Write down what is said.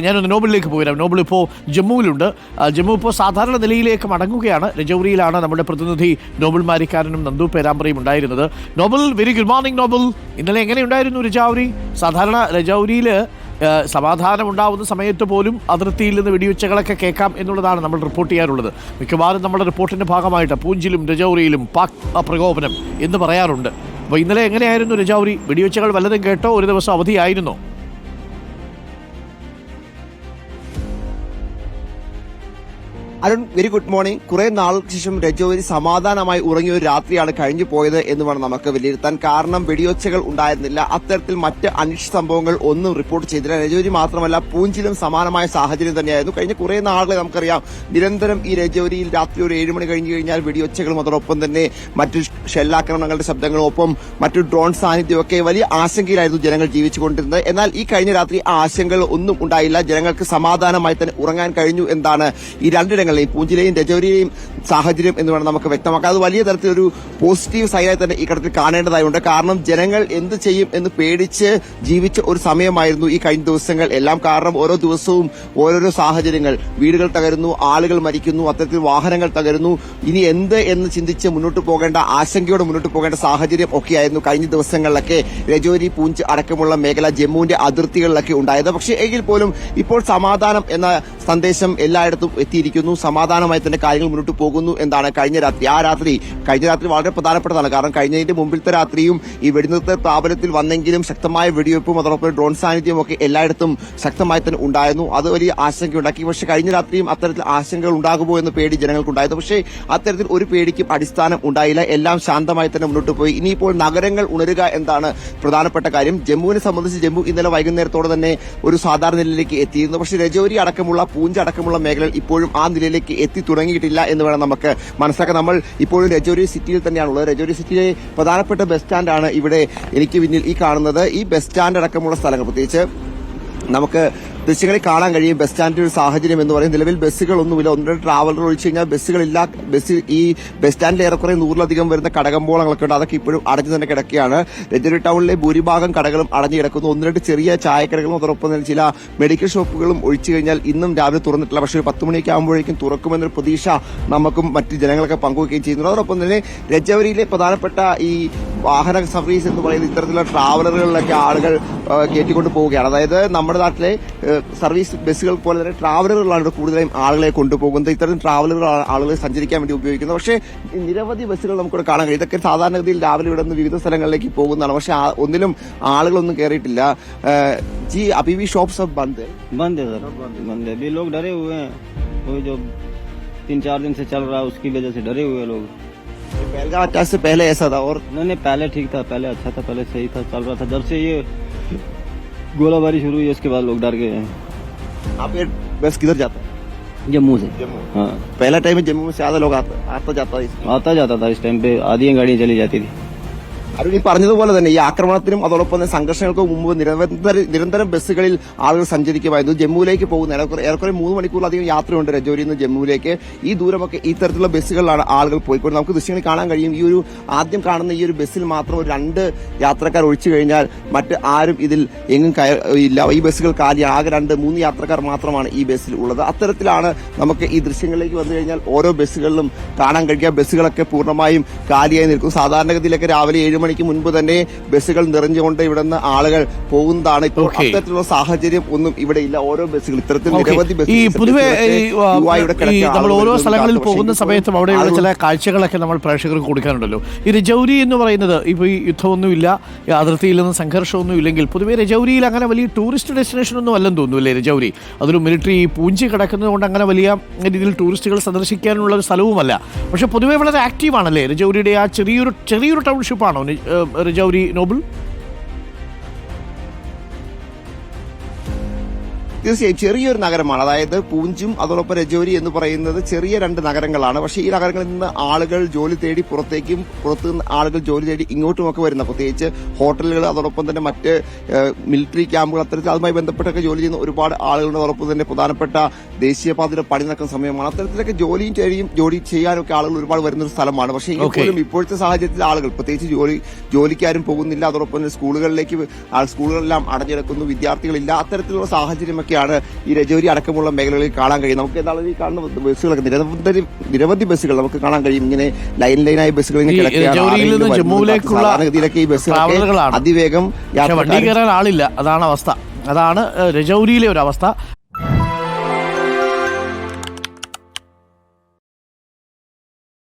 ഞാനൊന്ന് നോബിളിലേക്ക് പോയിരാം. നോബിൾ ഇപ്പോൾ ജമ്മുവിലുണ്ട്. ജമ്മു ഇപ്പോൾ സാധാരണ നിലയിലേക്ക് മടങ്ങുകയാണ്. രജൌരിയിലാണ് നമ്മുടെ പ്രതിനിധി നോബിൾ മാരിക്കാരനും നന്ദു പേരാമ്പ്രയും ഉണ്ടായിരുന്നത്. Nobel very good morning Nobel. ഇന്നലെ എങ്ങനെയുണ്ടായിരുന്നു രജൌരി? സാധാരണ രജൌരിയിൽ സമാധാനം ഉണ്ടാവുന്ന സമയത്ത് പോലും അതിർത്തിയിൽ നിന്ന് വെടിവെച്ചകളൊക്കെ കേൾക്കാം എന്നുള്ളതാണ് നമ്മൾ റിപ്പോർട്ട് ചെയ്യാറുള്ളത്. മിക്കവാറും നമ്മുടെ റിപ്പോർട്ടിന്റെ ഭാഗമായിട്ട് പൂഞ്ചിലും രജൌരിയിലും പാക് പ്രകോപനം എന്ന് പറയാറുണ്ട്. അപ്പോൾ ഇന്നലെ എങ്ങനെയായിരുന്നു രജൌരി? വെടിവെച്ചകൾ വല്ലതും കേട്ടോ? ഒരു ദിവസം അവധിയായിരുന്നോ? അരുൺ വെരി ഗുഡ് മോർണിംഗ് കുറെ നാൾക്ക് ശേഷം രജോരി സമാധാനമായി ഉറങ്ങിയ ഒരു രാത്രിയാണ് കഴിഞ്ഞു പോയത് എന്ന് വേണം നമുക്ക് വിലയിരുത്താൻ. കാരണം വെടിയൊച്ചകൾ ഉണ്ടായിരുന്നില്ല. അത്തരത്തിൽ മറ്റ് അനിഷ്ട സംഭവങ്ങൾ ഒന്നും റിപ്പോർട്ട് ചെയ്തില്ല. രജോരി മാത്രമല്ല പൂഞ്ചിലും സമാനമായ സാഹചര്യം തന്നെയായിരുന്നു. കഴിഞ്ഞ കുറെ നാളുകളെ നമുക്കറിയാം നിരന്തരം ഈ രജോരിയിൽ രാത്രി ഒരു ഏഴ് മണി കഴിഞ്ഞു കഴിഞ്ഞാൽ വെടിയൊച്ചകളും അതോടൊപ്പം തന്നെ മറ്റു ഷെല്ലാക്രമണങ്ങളുടെ ശബ്ദങ്ങളും ഒപ്പം മറ്റു ഡ്രോൺ സാന്നിധ്യമൊക്കെ വലിയ ആശങ്കയിലായിരുന്നു ജനങ്ങൾ ജീവിച്ചുകൊണ്ടിരുന്നത്. എന്നാൽ ഈ കഴിഞ്ഞ രാത്രി ആശങ്കകൾ ഒന്നും ഉണ്ടായില്ല. ജനങ്ങൾക്ക് സമാധാനമായി തന്നെ ഉറങ്ങാൻ കഴിഞ്ഞു എന്നാണ് ഈ രണ്ടിടങ്ങളിലെയും പൂഞ്ചിലെയും രജൌരിയിലെയും സാഹചര്യം എന്ന് വേണം നമുക്ക് വ്യക്തമാക്കാം. അത് വലിയ തരത്തിലൊരു പോസിറ്റീവ് സൈഡായി തന്നെ ഈ ഘട്ടത്തിൽ കാണേണ്ടതായുണ്ട്. കാരണം ജനങ്ങൾ എന്ത് ചെയ്യും എന്ന് പേടിച്ച് ജീവിച്ച ഒരു സമയമായിരുന്നു ഈ കഴിഞ്ഞ ദിവസങ്ങൾ. എല്ലാം കാരണം ഓരോ ദിവസവും ഓരോരോ സാഹചര്യങ്ങൾ. വീടുകൾ തകരുന്നു ആളുകൾ മരിക്കുന്നു അത്തരത്തിൽ വാഹനങ്ങൾ തകരുന്നു. ഇനി എന്ത് എന്ന് ചിന്തിച്ച് മുന്നോട്ട് പോകേണ്ട ആശങ്കയോടെ മുന്നോട്ട് പോകേണ്ട സാഹചര്യം ഒക്കെയായിരുന്നു കഴിഞ്ഞ ദിവസങ്ങളിലൊക്കെ രജോരി പൂഞ്ച് അടക്കമുള്ള മേഖല ജമ്മുവിന്റെ അതിർത്തികളിലൊക്കെ ഉണ്ടായത്. പക്ഷേ എങ്കിൽ പോലും ഇപ്പോൾ സമാധാനം എന്ന സന്ദേശം എല്ലായിടത്തും എത്തിയിരിക്കുന്നു. സമാധാനമായി തന്നെ കാര്യങ്ങൾ മുന്നോട്ട് പോകുന്നു എന്നാണ് കഴിഞ്ഞ രാത്രി. ആ രാത്രി കഴിഞ്ഞ രാത്രി വളരെ പ്രധാനപ്പെട്ടതാണ്. കാരണം കഴിഞ്ഞതിന്റെ മുമ്പിലത്തെ രാത്രിയും ഈ വെടിനിർത്തൽ പ്രാബല്യത്തിൽ വന്നെങ്കിലും ശക്തമായ വെടിവെപ്പും അതോടൊപ്പം ഡ്രോൺ സാന്നിധ്യവും ഒക്കെ എല്ലായിടത്തും ശക്തമായി തന്നെ ഉണ്ടായിരുന്നു. അത് വലിയ ആശങ്കയുണ്ടാക്കി. പക്ഷേ കഴിഞ്ഞ രാത്രിയും അത്തരത്തിൽ ആശങ്കകൾ ഉണ്ടാകുമോ എന്ന് പേടി ജനങ്ങൾക്കുണ്ടായിരുന്നു. പക്ഷേ അത്തരത്തിൽ ഒരു പേടിക്കും അടിസ്ഥാനം ഉണ്ടായില്ല. എല്ലാം ശാന്തമായി തന്നെ മുന്നോട്ട് പോയി. ഇനിയിപ്പോൾ നഗരങ്ങൾ ഉണരുക എന്നാണ് പ്രധാനപ്പെട്ട കാര്യം. ജമ്മുവിനെ സംബന്ധിച്ച് ജമ്മു ഇന്നലെ വൈകുന്നേരത്തോടെ തന്നെ ഒരു സാധാരണ നിലയിലേക്ക് എത്തിയിരുന്നു. പക്ഷേ രജോരി അടക്കമുള്ള പൂഞ്ച് അടക്കമുള്ള മേഖലകൾ ഇപ്പോഴും ആ നിലയിലേക്ക് എത്തി തുടങ്ങിയിട്ടില്ല എന്ന് വേണം നമുക്ക് മനസ്സിലാക്കാൻ. നമ്മൾ ഇപ്പോഴും രജോരി സിറ്റിയിൽ തന്നെയാണുള്ളത്. രജോരി സിറ്റിയിലെ പ്രധാനപ്പെട്ട ബസ് സ്റ്റാൻഡാണ് ഇവിടെ എനിക്ക് പിന്നിൽ ഈ കാണുന്നത്. ഈ ബസ് സ്റ്റാൻഡ് അടക്കമുള്ള സ്ഥലങ്ങൾ. പ്രത്യേകിച്ച് നമുക്ക് ദൃശ്യങ്ങളിൽ കാണാൻ കഴിയും. ബസ് സ്റ്റാൻഡിന്റെ ഒരു സാഹചര്യം എന്ന് പറയും നിലവിൽ ബസ്സുകളൊന്നുമില്ല. ഒന്ന് ട്രാവലർ ഒഴിച്ചു കഴിഞ്ഞാൽ ബസ്സുകളില്ല. ബസ് ഈ ബസ് സ്റ്റാൻഡിൽ ഏറെക്കുറെ നൂറിലധികം വരുന്ന കടകമ്പോളങ്ങളൊക്കെ ഉണ്ട്. അതൊക്കെ ഇപ്പോഴും അടഞ്ഞു തന്നെ കിടക്കുകയാണ്. രജനി ടൗണിലെ ഭൂരിഭാഗം കടകളും അടഞ്ഞു കിടക്കുന്നു. ഒന്ന് ചെറിയ ചായക്കടകളും അതോടൊപ്പം തന്നെ ചില മെഡിക്കൽ ഷോപ്പുകളും ഒഴിച്ചു കഴിഞ്ഞാൽ ഇന്നും രാവിലെ തുറന്നിട്ടില്ല. പക്ഷേ ഒരു പത്ത് മണിയൊക്കെ ആകുമ്പോഴേക്കും തുറക്കുമെന്നൊരു പ്രതീക്ഷ നമുക്കും മറ്റ് ജനങ്ങളൊക്കെ പങ്കുവയ്ക്കുകയും ചെയ്യുന്നു അതോടൊപ്പം തന്നെ രജവരിയിലെ പ്രധാനപ്പെട്ട ഈ വാഹന സർവീസ് എന്ന് പറയുന്ന ഇത്തരത്തിലുള്ള ട്രാവലറുകളിലൊക്കെ ആളുകൾ കയറ്റിക്കൊണ്ട് പോവുകയാണ്. അതായത് നമ്മുടെ നാട്ടിലെ സർവീസ് ബസ്സുകൾ പോലെ തന്നെ ട്രാവലറുകളാണ് ഇവിടെ കൂടുതലായും ആളുകളെ കൊണ്ടുപോകുന്നത് ഇത്തരം ട്രാവലറുകളാണ് ആളുകൾ സഞ്ചരിക്കാൻ വേണ്ടി ഉപയോഗിക്കുന്നത് പക്ഷേ നിരവധി ബസ്സുകൾ നമുക്കിവിടെ കാണാൻ കഴിയും ഇതൊക്കെ സാധാരണഗതിയിൽ രാവിലെ ഇവിടെ നിന്ന് വിവിധ സ്ഥലങ്ങളിലേക്ക് പോകുന്നതാണ് പക്ഷേ ആ- ഒന്നിലും ആളുകളൊന്നും കയറിയിട്ടില്ല ഏ, G Abhi V shops of bandh बंद है सर बंद है अभी लोग डरे हुए हैं वो जो तीन चार दिन से चल रहा है उसकी वजह से डरे हुए हैं लोग पहलगाम अटैक से पहले ऐसा था और नहीं नहीं पहले ठीक था पहले अच्छा था पहले सही था चल रहा था जब से ये गोलाबारी शुरू हुई उसके बाद लोग डर गए हैं। आप ये बस किधर जाता है? जम्मू से। जम्मू। हाँ। पहला टाइम जम्मू में से ज़्यादा लोग आता आता जाता है आता जाता था इस टाइम पे आधी गाड़ियाँ चली जाती थी। അരുൺ ഈ പറഞ്ഞതുപോലെ തന്നെ ഈ ആക്രമണത്തിനും അതോടൊപ്പം തന്നെ സംഘർഷങ്ങൾക്കും മുമ്പ് നിരന്തര നിരന്തരം ബസ്സുകളിൽ ആളുകൾ സഞ്ചരിക്കുമായിരുന്നു. ജമ്മുവിലേക്ക് പോകുന്ന ഏറെക്കുറെ മൂന്ന് മണിക്കൂറിലധികം യാത്രയുണ്ട് രജോരിയിൽ നിന്ന് ജമ്മുവിലേക്ക്. ഈ ദൂരമൊക്കെ ഈ തരത്തിലുള്ള ബസ്സുകളിലാണ് ആളുകൾ പോയിക്കൊണ്ട് നമുക്ക് ദൃശ്യങ്ങൾ കാണാൻ കഴിയും. ഈ ഒരു ആദ്യം കാണുന്ന ഈ ഒരു ബസ്സിൽ മാത്രം ഒരു രണ്ട് യാത്രക്കാർ ഒഴിച്ചു കഴിഞ്ഞാൽ മറ്റ് ആരും ഇതിൽ എങ്ങും ഇല്ല. ഈ ബസ്സുകൾ കാലി ആകെ രണ്ട് മൂന്ന് യാത്രക്കാർ മാത്രമാണ് ഈ ബസ്സിൽ ഉള്ളത്. അത്തരത്തിലാണ് നമുക്ക് ഈ ദൃശ്യങ്ങളിലേക്ക് വന്നു കഴിഞ്ഞാൽ ഓരോ ബസ്സുകളിലും കാണാൻ കഴിയുക ബസ്സുകളൊക്കെ പൂർണമായും കാലിയായി നിൽക്കും. സാധാരണഗതിയിലൊക്കെ രാവിലെ ഏഴ് മണിക്ക് മുൻപ് തന്നെ ബസ്സുകൾ നിറഞ്ഞുകൊണ്ട് ഇവിടെ നിന്ന് ആളുകൾ പോകുന്നതാണ്. ഇപ്പോൾ. അത്തരത്തിലുള്ള സാഹചര്യം ഒന്നും ഇവിടെ ഇല്ല. ഓരോ ബസ്സുകൾ ഇത്തരത്തിൽ നിരവധി നമ്മൾ ഓരോ സ്ഥലങ്ങളിൽ പോകുന്ന സമയത്തും അവിടെയുള്ള ചില കാഴ്ചകളൊക്കെ നമ്മൾ പ്രേക്ഷകർക്ക് കൊടുക്കാനുണ്ടല്ലോ ഈ രജൌരി എന്ന് പറയുന്നത് ഇപ്പോൾ ഈ യുദ്ധമൊന്നുമില്ല അതിർത്തിയിൽ നിന്ന് സംഘർഷമൊന്നും ഇല്ലെങ്കിൽ പൊതുവെ രജൌരിയിൽ അങ്ങനെ വലിയ ടൂറിസ്റ്റ് ഡെസ്റ്റിനേഷൻ ഒന്നും അല്ലെന്ന് തോന്നുന്നു അല്ലേ രജൌരി? അതൊരു മിലിറ്ററി പൂഞ്ചി കിടക്കുന്നത് കൊണ്ട് അങ്ങനെ വലിയ രീതിയിൽ ടൂറിസ്റ്റുകൾ സന്ദർശിക്കാനുള്ള ഒരു സ്ഥലവുമല്ല. പക്ഷെ പൊതുവെ വളരെ ആക്റ്റീവാണല്ലേ രജൌരിയുടെ ആ ചെറിയൊരു ചെറിയൊരു ടൗൺഷിപ്പാണോ നി- നോബിൾ? തീർച്ചയായും ചെറിയൊരു നഗരമാണ്. അതായത് പൂഞ്ചും അതോടൊപ്പം രജോരി എന്ന് പറയുന്നത് ചെറിയ രണ്ട് നഗരങ്ങളാണ്. പക്ഷേ ഈ നഗരങ്ങളിൽ നിന്ന് ആളുകൾ ജോലി തേടി പുറത്തേക്കും പുറത്തു നിന്ന് ആളുകൾ ജോലി തേടി ഇങ്ങോട്ടുമൊക്കെ വരുന്ന പ്രത്യേകിച്ച് ഹോട്ടലുകൾ അതോടൊപ്പം തന്നെ മറ്റ് മിലിറ്ററി ക്യാമ്പുകൾ അത്തരത്തിൽ അതുമായി ബന്ധപ്പെട്ടൊക്കെ ജോലി ചെയ്യുന്ന ഒരുപാട് ആളുകളുടെ അതോടൊപ്പം തന്നെ പ്രധാനപ്പെട്ട ദേശീയപാതയുടെ പണി നടക്കുന്ന സമയമാണ്. അത്തരത്തിലൊക്കെ ജോലിയും ചെയ്യും ജോലി ചെയ്യാനൊക്കെ ആളുകൾ ഒരുപാട് വരുന്ന ഒരു സ്ഥലമാണ്. പക്ഷേ എങ്കിൽ പോലും ഇപ്പോഴത്തെ സാഹചര്യത്തിൽ ആളുകൾ പ്രത്യേകിച്ച് ജോലി ജോലിക്കാരും പോകുന്നില്ല. അതോടൊപ്പം തന്നെ സ്കൂളുകളിലേക്ക് സ്കൂളുകളെല്ലാം അടഞ്ഞിടക്കുന്നു. വിദ്യാർത്ഥികളില്ല. അത്തരത്തിലുള്ള സാഹചര്യമൊക്കെ കാഴ്ചകളൊക്കെയാണ് ഈ രജൌരി അടക്കമുള്ള മേഖലകളിൽ കാണാൻ കഴിയും നമുക്ക് എന്താണ് ഈ കാണുന്ന ബസ്സുകളൊക്കെ നിരവധി നിരവധി ബസ്സുകൾ നമുക്ക് കാണാൻ കഴിയും. ഇങ്ങനെ ലൈൻ ലൈനായ ബസ്സുകൾ സാധാരണഗതിയിലൊക്കെ ഈ ബസ്സുകളൊക്കെ അതിവേഗം വണ്ടി കയറാൻ ആളില്ല. അതാണ് അവസ്ഥ. അതാണ് രജൗരിയിലെ ഒരു അവസ്ഥ.